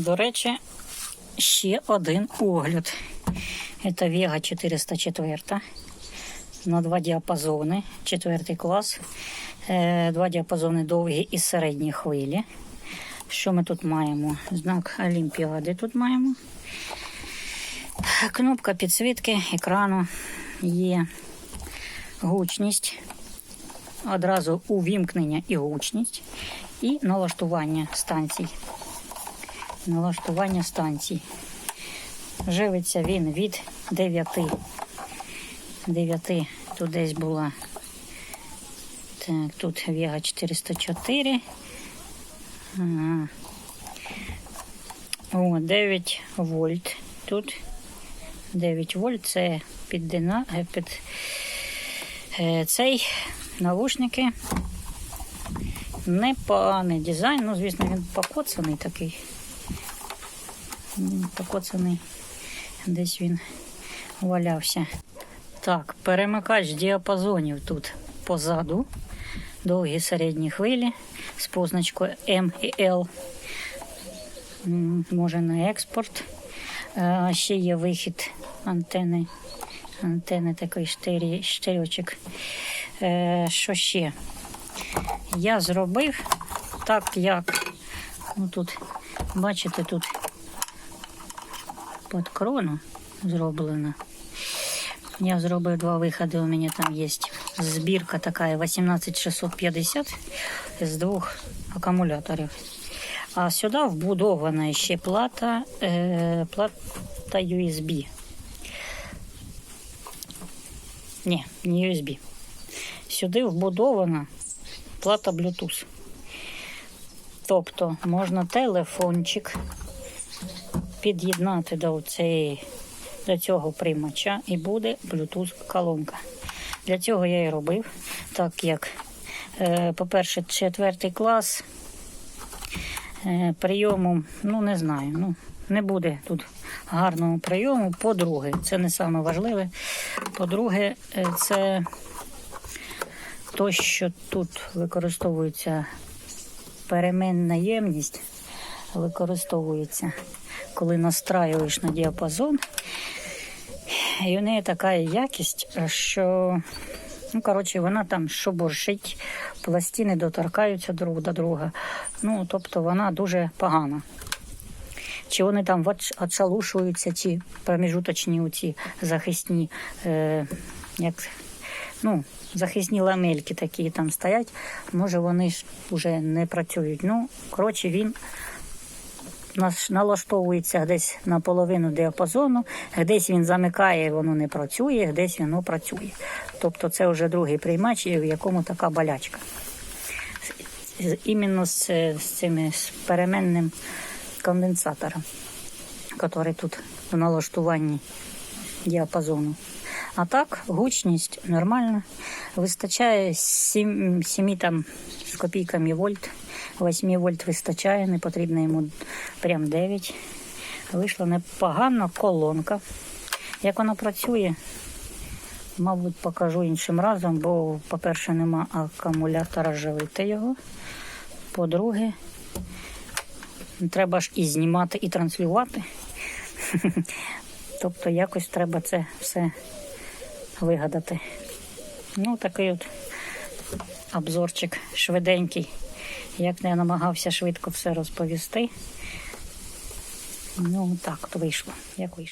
До речі, ще один огляд. Це Vega 404 на два діапазони, четвертий клас, Е, два діапазони довгі і середні хвилі. Що ми тут маємо? Знак Олімпіади тут маємо. Кнопка підсвітки екрану є гучність, одразу увімкнення і гучність, і налаштування станцій. Налаштування станцій. Живиться він від 9. 9 тут десь була. Так, тут Vega 404. Ага. О, 9 вольт. Тут 9 вольт це під, дина, е, під е, цей навушники. Непоганий дизайн, ну, звісно, він покоцаний такий. Покоцаний. Десь він валявся. Так, перемикач діапазонів тут позаду. Довгі середні хвилі з позначкою М і Л. Може на експорт. Е, Ще є вихід антени. Антени такий штирі, штирьочок. Е, Що ще? Я зробив так, як ну тут, бачите, тут під крону зроблено. Я зробив два виходи. У мене там є збірка така 18650 з двох акумуляторів. А сюди вбудована ще плата, е, плата USB. Ні, не USB. Сюди вбудована плата Bluetooth. Тобто можна телефончик під'єднати до, цієї, до цього приймача і буде Bluetooth колонка. Для цього я і робив, так як, е, по-перше, четвертий клас е, прийому, ну не знаю, ну не буде тут гарного прийому. По-друге, це не саме важливе. По-друге, е, це то, що тут використовується переменна ємність, використовується, коли настраюєш на діапазон. І в неї така якість, що ну, коротше, вона там шоборшить, пластини доторкаються друг до друга. Ну, тобто вона дуже погана. Чи вони там отшалушуються, ці проміжуточні оці захисні, е, як, ну, захисні ламельки такі там стоять, може вони ж вже не працюють. Ну, коротше, він налаштовується десь на половину діапазону, десь він замикає, воно не працює, десь воно працює. Тобто це вже другий приймач, в якому така болячка. Іменно з, з цими з переменним конденсатором, який тут в налаштуванні діапазону. А так, гучність нормальна. Вистачає 7, 7 там, з копійками вольт. 8 вольт вистачає, не потрібно йому прям 9. Вийшла непогана колонка. Як вона працює, мабуть, покажу іншим разом, бо, по-перше, нема акумулятора живити його. По-друге, треба ж і знімати, і транслювати. Тобто якось треба це все вигадати. Ну, такий от обзорчик швиденький. Як я намагався швидко все розповісти. Ну, так то вийшло. Як вийшло.